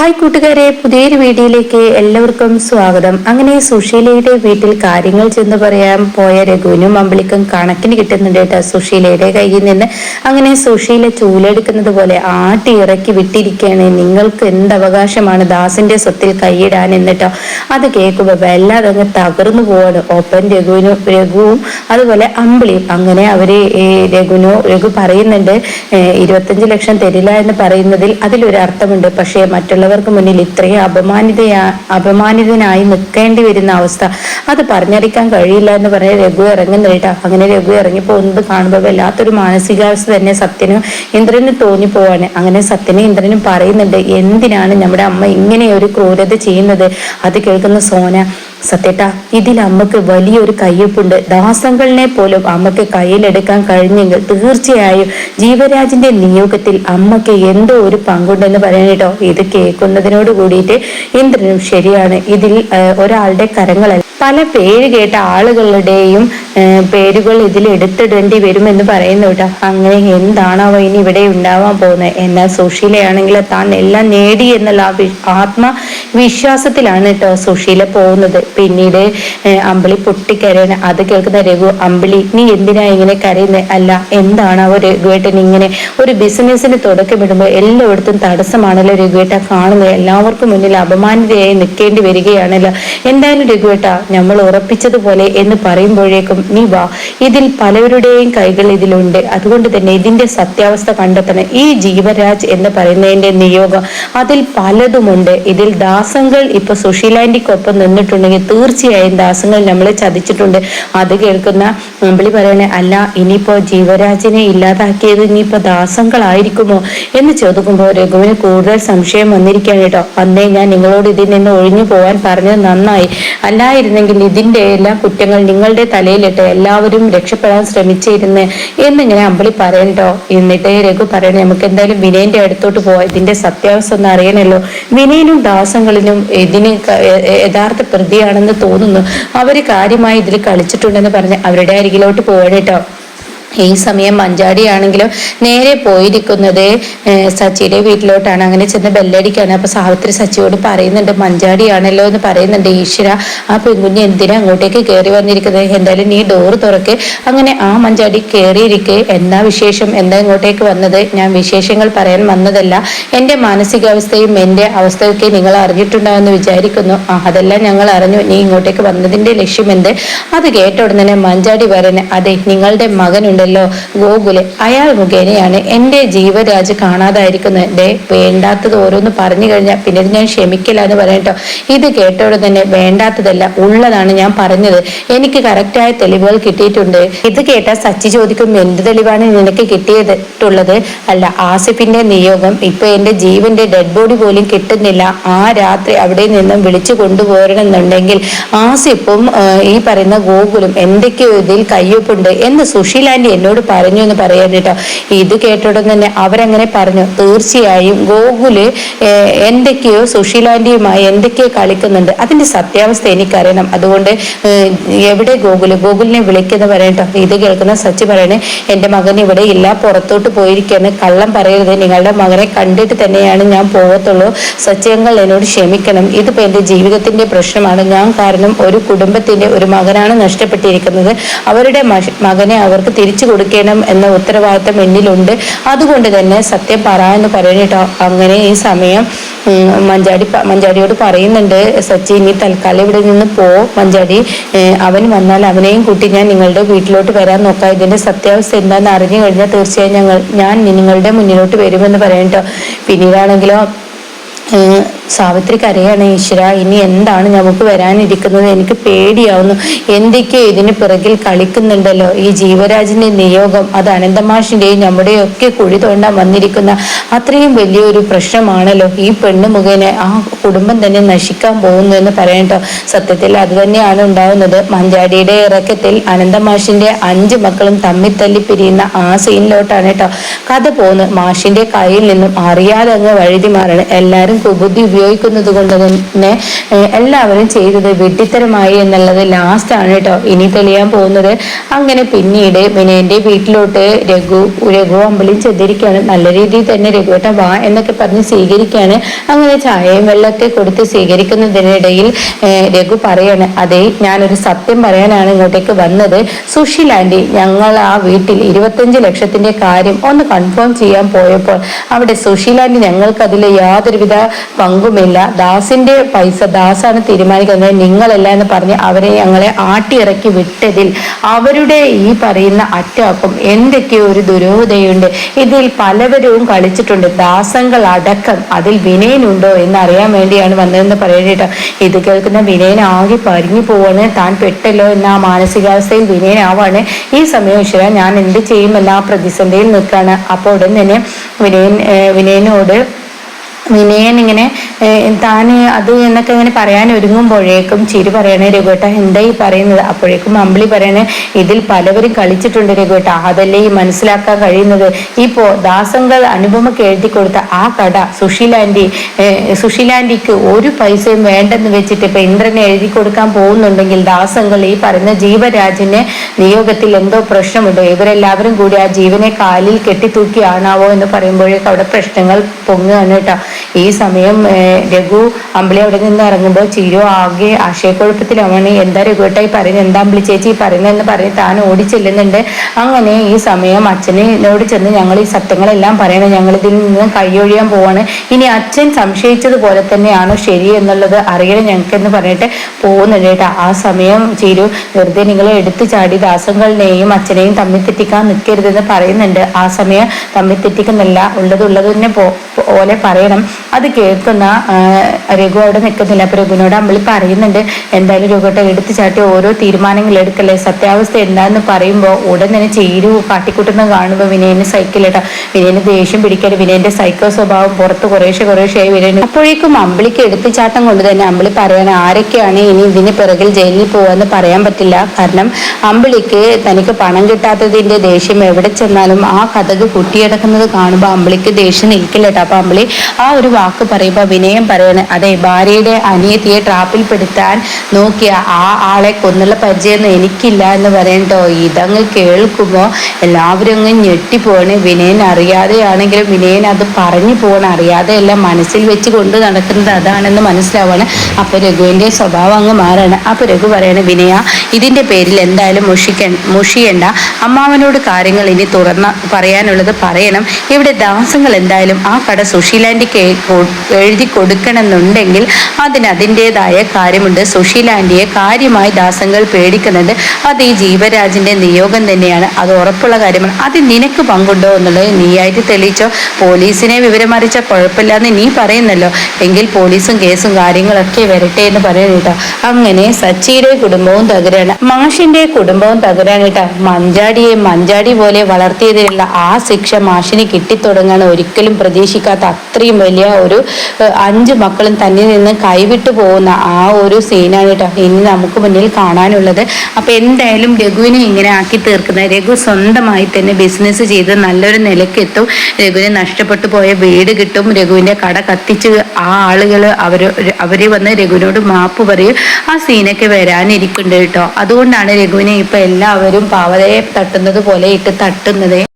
Hi കൂട്ടുകാരെ പുതിയൊരു വീഡിയോയിലേക്ക് എല്ലാവർക്കും സ്വാഗതം. അങ്ങനെ സുശീലയുടെ വീട്ടിൽ കാര്യങ്ങൾ ചെന്ന് പറയാൻ പോയ രഘുവിനും അമ്പിളിക്കും കണക്കിന് കിട്ടുന്നുണ്ട് കേട്ടോ സുശീലയുടെ കയ്യിൽ നിന്ന്. അങ്ങനെ സുശീല ചൂലെടുക്കുന്നത് പോലെ ആട്ടി ഇറക്കി വിട്ടിരിക്കുകയാണ്. നിങ്ങൾക്ക് എന്ത് അവകാശമാണ് ദാസിന്റെ സ്വത്തിൽ കൈയിടാൻ എന്നിട്ടോ അത് കേൾക്കുമ്പോൾ വല്ലാതെ അങ്ങ് തകർന്നു പോവാണ്. ഒപ്പം രഘുവിനും രഘുവും അതുപോലെ അമ്പിളിയും. അങ്ങനെ അവർ രഘുനു രഘു പറയുന്നുണ്ട് ഇരുപത്തഞ്ച് ലക്ഷം തരില്ല എന്ന് പറയുന്നതിൽ അതിലൊരു അർത്ഥമുണ്ട് പക്ഷേ മറ്റുള്ളവർക്ക് മുന്നിൽ ഇത്രയും അപമാനിതയാ അപമാനിതനായി നിൽക്കേണ്ടി വരുന്ന അവസ്ഥ. അത് പറഞ്ഞറിയിക്കാൻ കഴിയില്ല എന്ന് പറഞ്ഞ് രഘു ഇറങ്ങുന്നില്ല അങ്ങനെ രഘു ഇറങ്ങി പോകുന്നത് കാണുമ്പോൾ വല്ലാത്തൊരു മാനസികാവസ്ഥ തന്നെ സത്യനും ഇന്ദ്രനും തോന്നിപ്പോവാണ് അങ്ങനെ സത്യനും ഇന്ദ്രനും പറയുന്നുണ്ട് എന്തിനാണ് നമ്മുടെ അമ്മ ഇങ്ങനെ ഒരു ക്രൂരത ചെയ്യുന്നത്? അത് കേൾക്കുന്ന സോന സത്യട്ട ഇതിൽ അമ്മയ്ക്ക് വലിയൊരു കയ്യൊപ്പുണ്ട്. ദാസങ്ങളിനെ പോലും അമ്മയ്ക്ക് കയ്യിലെടുക്കാൻ കഴിഞ്ഞെങ്കിൽ തീർച്ചയായും ജീവരാജിന്റെ നിയോഗത്തിൽ അമ്മയ്ക്ക് എന്തോ ഒരു പങ്കുണ്ടെന്ന് പറയണേട്ടോ ഇത് കേൾക്കുന്നതിനോട് കൂടിയിട്ട് ഇന്ദ്രനും ശരിയാണ്. ഇതിൽ ഒരാളുടെ കരങ്ങളല്ല. പല പേര് കേട്ട ആളുകളുടെയും പേരുകൾ ഇതിൽ എടുത്തിടേണ്ടി വരുമെന്ന് പറയുന്നു കേട്ടോ. അങ്ങനെ എന്താണോ ഇനി ഇവിടെ ഉണ്ടാവാൻ പോകുന്നത്? എന്നാൽ സുശീലയാണെങ്കിൽ താൻ എല്ലാം നേടി എന്നുള്ള ആത്മവിശ്വാസത്തിലാണ് കേട്ടോ സുശീല പോകുന്നത്. പിന്നീട് അമ്പിളി പൊട്ടിക്കരയാണ്. അത് കേൾക്കുന്ന രഘു അമ്പിളി നീ എന്തിനാ ഇങ്ങനെ കരയുന്നത് അല്ല എന്താണ് എന്താണാവോ രഘുവേട്ടൻ ഇങ്ങനെ ഒരു ബിസിനസ്സിന് തുടക്കമിടുമ്പോൾ എല്ലായിടത്തും തടസ്സമാണല്ലോ രഘുവേട്ട കാണുന്നത്. എല്ലാവർക്കും മുന്നിൽ അപമാനിതയായി നിൽക്കേണ്ടി വരികയാണല്ലോ. എന്തായാലും രഘുവേട്ട നമ്മൾ ഉറപ്പിച്ചതുപോലെ എന്ന് പറയുമ്പോഴേക്കും നീ വാ. ഇതിൽ പലവരുടെയും കൈകൾ ഇതിലുണ്ട്. അതുകൊണ്ട് തന്നെ ഇതിന്റെ സത്യാവസ്ഥ കണ്ടെത്തണം. ഈ ജീവരാജ് എന്ന് പറയുന്നതിന്റെ നിയോഗം അതിൽ പലതുമുണ്ട്. ഇതിൽ ദാസങ്ങൾ ഇപ്പൊ സുശീലാന്റിക്കൊപ്പം നിന്നിട്ടുണ്ടെങ്കിൽ തീർച്ചയായും ദാസങ്ങൾ നമ്മളെ ചതിച്ചിട്ടുണ്ട്. അത് കേൾക്കുന്ന അമ്പിളി പറയണേ അല്ല ഇനിയിപ്പോ ജീവരാജിനെ ഇല്ലാതാക്കിയത് ഇനിയിപ്പോ ദാസങ്ങളായിരിക്കുമോ? എന്ന് ചോദിക്കുമ്പോൾ രഘുവിന് കൂടുതൽ സംശയം വന്നിരിക്കുകയാണ് കേട്ടോ. അന്നേ ഞാൻ നിങ്ങളോട് ഇതിൽ നിന്ന് ഒഴിഞ്ഞു പോവാൻ പറഞ്ഞത് നന്നായി. അല്ലായിരുന്നെങ്കിൽ ഇതിന്റെ എല്ലാ കുറ്റങ്ങൾ നിങ്ങളുടെ തലയിലിട്ട് എല്ലാവരും രക്ഷപ്പെടാൻ ശ്രമിച്ചിരുന്ന്. എന്നിങ്ങനെ അമ്പിളി പറയണ്ടോ എന്നിട്ട് രഘു പറയണേ നമുക്ക് എന്തായാലും വിനയന്റെ അടുത്തോട്ട് പോവാം. ഇതിന്റെ സത്യാവസ്ഥ ഒന്ന് അറിയണല്ലോ വിനയനും ദാസങ്ങളിലും ഇതിന് യഥാർത്ഥ യ- പ്രതിയാണെന്ന് തോന്നുന്നു. അവർ കാര്യമായി ഇതിൽ കളിച്ചിട്ടുണ്ടെന്ന് പറഞ്ഞ് അവരുടെ അരികിലോട്ട് കേട്ടോ. ഈ സമയം മഞ്ചാടിയാണെങ്കിലും നേരെ പോയിരിക്കുന്നത് സച്ചിയുടെ വീട്ടിലോട്ടാണ്. അങ്ങനെ ചെന്ന് ബെല്ലടിക്കാണ്. അപ്പൊ സാവിത്രി സച്ചിയോട് പറയുന്നുണ്ട് മഞ്ചാടിയാണല്ലോ എന്ന് പറയുന്നുണ്ട് ഈശ്വര. ആ പെൺകുഞ്ഞ് എന്തിനാ അങ്ങോട്ടേക്ക് കയറി വന്നിരിക്കുന്നത്? എന്തായാലും നീ ഡോറ് തുറക്ക്. അങ്ങനെ ആ മഞ്ചാടി കയറിയിരിക്കെ എന്താ വിശേഷം? എന്താ ഇങ്ങോട്ടേക്ക് വന്നത്? ഞാൻ വിശേഷങ്ങൾ പറയാൻ വന്നതല്ല. എന്റെ മാനസികാവസ്ഥയും എന്റെ അവസ്ഥയൊക്കെ നിങ്ങൾ അറിഞ്ഞിട്ടുണ്ടാവുമെന്ന് വിചാരിക്കുന്നു. ആ അതെല്ലാം ഞങ്ങൾ അറിഞ്ഞു. നീ ഇങ്ങോട്ടേക്ക് വന്നതിന്റെ ലക്ഷ്യം എന്ത്? അത് കേട്ട ഉടനെ മഞ്ചാടി വരനെ അതെ നിങ്ങളുടെ മകനുണ്ടല്ലോ ഗോകുൽ അയാൾ മുഖേനയാണ് എന്റെ ജീവരാജ് കാണാതായിരിക്കുന്നത്. ദേ വേണ്ടാത്തത് ഓരോന്ന് പറഞ്ഞു കഴിഞ്ഞാൽ പിന്നെ ഞാൻ ക്ഷമിക്കില്ല എന്ന് പറയട്ടോ ഇത് കേട്ടോടെ തന്നെ വേണ്ടാത്തതല്ല ഉള്ളതാണ് ഞാൻ പറഞ്ഞത്. എനിക്ക് കറക്റ്റായ തെളിവുകൾ കിട്ടിയിട്ടുണ്ട്. ഇത് കേട്ടാൽ സച്ചി ചോദിക്കും എന്ത് തെളിവാണ് നിനക്ക് കിട്ടിയിട്ടുള്ളത്? അല്ല ആസിഫിന്റെ നിയോഗം ഇപ്പൊ എന്റെ ജീവന്റെ ഡെഡ് ബോഡി പോലും കിട്ടുന്നില്ല. ആ രാത്രി അവിടെ നിന്നും വിളിച്ചു കൊണ്ടുപോരണമെന്നുണ്ടെങ്കിൽ ആസിഫും ഈ പറയുന്ന ഗോകുലും എന്തൊക്കെയോ ഇതിൽ കയ്യൊപ്പുണ്ട് എന്ന് സുശീലാന്റി എന്നോട് പറഞ്ഞു എന്ന് പറയാൻ കേട്ടോ. ഇത് കേട്ടോടെ തന്നെ അവരങ്ങനെ പറഞ്ഞു. തീർച്ചയായും ഗോകുൽ എന്തൊക്കെയോ സുശീലാന്റിയുമായി എന്തൊക്കെയോ കളിക്കുന്നുണ്ട്. അതിന്റെ സത്യാവസ്ഥ എനിക്കറിയണം. അതുകൊണ്ട് എവിടെ ഗോകുൽ? ഗോകുലിനെ വിളിക്കുന്ന പറയട്ടോ ഇത് കേൾക്കുന്ന സച്ചി പറയണേ എന്റെ മകൻ ഇവിടെ ഇല്ല പുറത്തോട്ട് പോയിരിക്കുകയാണ്. കള്ളം പറയരുത്. നിങ്ങളുടെ മകനെ കണ്ടിട്ട് തന്നെയാണ് ഞാൻ പോകത്തുള്ളൂ. സത്യങ്ങൾ എന്നോട് ക്ഷമിക്കണം. ഇതിപ്പോ എന്റെ ജീവിതത്തിന്റെ പ്രശ്നമാണ്. ഞാൻ കാരണം ഒരു കുടുംബത്തിന്റെ ഒരു മകനാണ് നഷ്ടപ്പെട്ടിരിക്കുന്നത്. അവരുടെ മകനെ അവർക്ക് തിരിച്ചു കൊടുക്കണം എന്ന ഉത്തരവാദിത്തം എന്നിലുണ്ട്. അതുകൊണ്ട് തന്നെ സത്യം പറ എന്ന് പറയണേട്ടോ. അങ്ങനെ ഈ സമയം മഞ്ചാടി മഞ്ചാടിയോട് പറയുന്നുണ്ട് സച്ചി ഇനി തൽക്കാലം ഇവിടെ നിന്ന് പോ മഞ്ചാടി. അവൻ വന്നാൽ അവനെയും കൂട്ടി ഞാൻ നിങ്ങളുടെ വീട്ടിലോട്ട് വരാൻ നോക്കാം. ഇതിന്റെ സത്യാവസ്ഥ എന്താണെന്ന് അറിഞ്ഞു കഴിഞ്ഞാൽ തീർച്ചയായും ഞങ്ങൾ ഞാൻ നിങ്ങളുടെ മുന്നിലോട്ട് വരുമെന്ന് പറയട്ടോ പിന്നീടാണെങ്കിലോ സാവിത്രി കരയാണ് ഈശ്വര ഇനി എന്താണ് നമുക്ക് വരാനിരിക്കുന്നത്? എനിക്ക് പേടിയാവുന്നു. എന്തൊക്കെയോ ഇതിന് പിറകിൽ കളിക്കുന്നുണ്ടല്ലോ. ഈ ജീവരാജിന്റെ നിയോഗം അത് അനന്തമാഷിന്റെയും നമ്മുടെയും ഒക്കെ കുഴി തോണ്ടാൻ വന്നിരിക്കുന്ന അത്രയും വലിയൊരു പ്രശ്നമാണല്ലോ. ഈ പെണ്ണ് മുഖേന ആ കുടുംബം തന്നെ നശിക്കാൻ പോകുന്നു എന്ന് പറയട്ടോ സത്യത്തിൽ അത് തന്നെയാണ് ഉണ്ടാവുന്നത്. മഞ്ചാടിയുടെ ഇറക്കത്തിൽ അനന്തമാഷിന്റെ അഞ്ച് മക്കളും തമ്മിൽ തല്ലി പിരിയുന്ന ആ സീനിലോട്ടാണ് കേട്ടോ കഥ പോകുന്നത്. മാഷിന്റെ കയ്യിൽ നിന്നും അറിയാതെ അങ്ങ് വഴുതി മാറണം. എല്ലാവരും കുബുദ്ധി ഉപയോഗിക്കുന്നത് കൊണ്ട് തന്നെ എല്ലാവരും ചെയ്തത് വെട്ടിത്തരമായി എന്നുള്ളത് ലാസ്റ്റ് ആണ് കേട്ടോ ഇനി തെളിയാൻ പോകുന്നത്. അങ്ങനെ പിന്നീട് വിനയന്റെ വീട്ടിലോട്ട് രഘു രഘു അമ്പലം ചെന്നിരിക്കുകയാണ്. നല്ല രീതിയിൽ തന്നെ രഘുവേട്ടൻ വാ എന്നൊക്കെ പറഞ്ഞ് സ്വീകരിക്കുകയാണ്. അങ്ങനെ ചായയും വെള്ളമൊക്കെ കൊടുത്ത് സ്വീകരിക്കുന്നതിനിടയിൽ രഘു പറയാണ് അതെ ഞാനൊരു സത്യം പറയാനാണ് ഇങ്ങോട്ടേക്ക് വന്നത്. സുശീൽ ഞങ്ങൾ ആ വീട്ടിൽ ഇരുപത്തഞ്ച് ലക്ഷത്തിന്റെ കാര്യം ഒന്ന് കൺഫേം ചെയ്യാൻ പോയപ്പോൾ അവിടെ സുശീൽ ഞങ്ങൾക്ക് അതിൽ യാതൊരുവിധ പങ്കുമില്ല ദാസിന്റെ പൈസ ദാസാണ് തീരുമാനിക്കുന്നത്. നിങ്ങളല്ല എന്ന് പറഞ്ഞ് അവരെ ഞങ്ങളെ ആട്ടിയിറക്കി വിട്ടതിൽ അവരുടെ ഈ പറയുന്ന അറ്റാക്കും എന്തൊക്കെയോ ഒരു ദുരൂഹതയുണ്ട്. ഇതിൽ പലവരും കളിച്ചിട്ടുണ്ട്. ദാസങ്ങൾ അടക്കം അതിൽ വിനയനുണ്ടോ എന്ന് അറിയാൻ വേണ്ടിയാണ് വന്നതെന്ന് പറയണേട്ടോ ഇത് കേൾക്കുന്ന വിനയൻ ആകെ പരിഞ്ഞു പോവാണ്. താൻ പെട്ടല്ലോ എന്ന ആ മാനസികാവസ്ഥയിൽ വിനയനാവാണ് ഈ സമയം ഈശ്വര ഞാൻ എന്ത് ചെയ്യുമെന്ന ആ പ്രതിസന്ധിയിൽ നിൽക്കുകയാണ് അപ്പോൾ ഉടൻ തന്നെ വിനയൻ വിനയനോട് വിനയൻ ഇങ്ങനെ താന് അത് എന്നൊക്കെ ഇങ്ങനെ പറയാൻ ഒരുങ്ങുമ്പോഴേക്കും ചിരി പറയണേ രഘുവേട്ട എന്താ ഈ പറയുന്നത്? അപ്പോഴേക്കും അമ്പിളി പറയണേ ഇതിൽ പലവരും കളിച്ചിട്ടുണ്ട് രഘുവേട്ട അതല്ലേ ഈ മനസ്സിലാക്കാൻ കഴിയുന്നത്? ഇപ്പോ ദാസങ്ങൾ അനുപമക്ക് എഴുതി കൊടുത്ത ആ കട സുശീലാന്റി സുശീലാന്റിക്ക് ഒരു പൈസയും വേണ്ടെന്ന് വെച്ചിട്ട് ഇപ്പൊ ഇന്ദ്രനെ എഴുതി കൊടുക്കാൻ പോകുന്നുണ്ടെങ്കിൽ ദാസങ്ങൾ ഈ പറയുന്ന ജീവരാജിന്റെ നിയോഗത്തിൽ എന്തോ പ്രശ്നമുണ്ടോ? ഇവരെല്ലാവരും കൂടി ആ ജീവനെ കാലിൽ കെട്ടിത്തൂക്കിയാണാവോ എന്ന് പറയുമ്പോഴേക്കും അവിടെ പ്രശ്നങ്ങൾ പൊങ്ങുകയാണ് കേട്ടോ. ഈ സമയം രഘു അമ്പിളി അവിടെ നിന്ന് ഇറങ്ങുമ്പോൾ ചിരു ആകെ ആശയക്കുഴപ്പത്തിലാണ് എന്താ രഘുവേട്ടായി പറയുന്നത്? എന്താ അമ്പിളി ചേച്ചി പറയുന്നതെന്ന് പറഞ്ഞ് താൻ ഓടി ചെല്ലുന്നുണ്ട്. അങ്ങനെ ഈ സമയം അച്ഛനോട് ചെന്ന് ഞങ്ങൾ ഈ സത്യങ്ങളെല്ലാം പറയണം. ഞങ്ങൾ ഇതിൽ നിന്ന് കൈയൊഴിയാൻ പോവാണ്. ഇനി അച്ഛൻ സംശയിച്ചതുപോലെ തന്നെയാണോ ശരി എന്നുള്ളത് അറിയണം ഞങ്ങൾക്കെന്ന് പറഞ്ഞിട്ട് പോകുന്നുണ്ട് കേട്ടോ ആ സമയം ചിരു വെറുതെ നിങ്ങൾ എടുത്തു ചാടി ദാസങ്ങളെയും അച്ഛനെയും തമ്മിൽ തെറ്റിക്കാൻ നിൽക്കരുതെന്ന് പറയുന്നുണ്ട്. ആ സമയം തമ്മിൽ തെറ്റിക്കുന്നില്ല. ഉള്ളത് ഉള്ളത് തന്നെ പോലെ പറയണം. അത് കേൾക്കുന്ന രഘു അവിടെ നിൽക്കുന്നില്ല. അപ്പൊ രഘുവിനോട് അമ്പിളി പറയുന്നുണ്ട് എന്തായാലും രഘുട്ടെ എടുത്തു ചാട്ടി ഓരോ തീരുമാനങ്ങൾ എടുക്കല്ലേ? സത്യാവസ്ഥ എന്താന്ന് പറയുമ്പോൾ ഉടൻ തന്നെ ചേരു കാട്ടിക്കൂട്ടുന്ന കാണുമ്പോൾ വിനയന് സൈക്കിളിട്ടാ വിനയന് ദേഷ്യം പിടിക്കാൻ വിനയന്റെ സൈക്കോ സ്വഭാവം പുറത്ത് കുറേശ്ശെ കുറേശ്ശെയായി വിനയൻ അപ്പോഴേക്കും അമ്പിളിക്ക് എടുത്തുചാട്ടം കൊണ്ട് തന്നെ അമ്പിളി പറയാൻ ആരൊക്കെയാണ് ഇനി ഇതിന് പിറകിൽ ജയിലിൽ പോവാന്ന് പറയാൻ പറ്റില്ല. കാരണം അമ്പിളിക്ക് തനിക്ക് പണം കിട്ടാത്തതിന്റെ ദേഷ്യം എവിടെ ചെന്നാലും ആ കഥക് കുട്ടിയടക്കുന്നത് കാണുമ്പോൾ അമ്പിളിക്ക് ദേഷ്യം നിൽക്കില്ല കേട്ടോ. അപ്പൊ അമ്പിളി ആ ഒരു വാക്ക് പറയുമ്പോൾ വിനയം പറയണേ അതെ ഭാര്യയുടെ അനിയത്തിയെ ട്രാപ്പിൽ പെടുത്താൻ നോക്കിയ ആ ആളെ കൊന്നുള്ള പരിചയമൊന്നും എനിക്കില്ല എന്ന് പറയണ്ടോ ഇതങ്ങ് കേൾക്കുമ്പോൾ എല്ലാവരും അങ്ങ് ഞെട്ടിപ്പോണ്. വിനയൻ അറിയാതെയാണെങ്കിലും വിനയൻ അത് പറഞ്ഞു പോകണം അറിയാതെയല്ല മനസ്സിൽ വെച്ച് കൊണ്ട് നടക്കുന്നത് അതാണെന്ന് മനസ്സിലാവാണ്. അപ്പൊ രഘുവിന്റെ സ്വഭാവം അങ്ങ് മാറാണ്. അപ്പൊ രഘു പറയണേ വിനയ ഇതിന്റെ പേരിൽ എന്തായാലും മുഷിക്ക മുഷിയണ്ട. അമ്മാവനോട് കാര്യങ്ങൾ ഇനി തുറന്ന പറയാനുള്ളത് പറയണം. ഇവിടെ ദാസങ്ങൾ എന്തായാലും ആ കട സുശീലാന്റിക്ക് എഴുതി കൊടുക്കണമെന്നുണ്ടെങ്കിൽ അതിന് അതിന്റെതായ കാര്യമുണ്ട്. സുശീലാന്റിയെ കാര്യമായി ദാസങ്ങൾ പേടിക്കുന്നുണ്ട്. അത് ഈ ജീവരാജിന്റെ നിയോഗം തന്നെയാണ്. അത് ഉറപ്പുള്ള കാര്യമാണ്. അത് നിനക്ക് പങ്കുണ്ടോ എന്നുള്ളത് നീയായിട്ട് തെളിയിച്ചോ? പോലീസിനെ വിവരമറിച്ച കുഴപ്പമില്ല കുഴപ്പമില്ലാന്ന് നീ പറയുന്നല്ലോ. എങ്കിൽ പോലീസും കേസും കാര്യങ്ങളൊക്കെ വരട്ടെ എന്ന് പറയുന്നില്ല അങ്ങനെ സച്ചിയുടെ കുടുംബവും തകരാണ്. മാഷിന്റെ കുടുംബവും തകരാണ് കേട്ടോ. മഞ്ചാടിയെ മഞ്ചാടി പോലെ വളർത്തിയതിനുള്ള ആ ശിക്ഷ മാഷിന് കിട്ടിത്തുടങ്ങാൻ ഒരിക്കലും പ്രതീക്ഷിക്കാത്ത അത്രയും വലിയ ഒരു അഞ്ച് മക്കളും തന്നിൽ നിന്ന് കൈവിട്ടു പോകുന്ന ആ ഒരു സീനാണ് കേട്ടോ ഇനി നമുക്ക് മുന്നിൽ കാണാനുള്ളത്. അപ്പോൾ എന്തായാലും രഘുവിനെ ഇങ്ങനെ ആക്കി തീർക്കുന്ന രഘു സ്വന്തമായി തന്നെ ബിസിനസ് ചെയ്ത് നല്ലൊരു നിലയ്ക്ക് എത്തും രഘുവിന് നഷ്ടപ്പെട്ടു പോയ വീട് കിട്ടും. രഘുവിന്റെ കട കത്തിച്ച് ആ ആളുകൾ അവർ അവർ വന്ന് രഘുവിനോട് മാപ്പ് പറയും. ആ സീനൊക്കെ വരാനിരിക്കുന്നുണ്ട് കേട്ടോ അതുകൊണ്ടാണ് രഘുവിനെ ഇപ്പൊ എല്ലാവരും പാവതയെ തട്ടുന്നത് പോലെ ഇട്ട് തട്ടുന്നത്.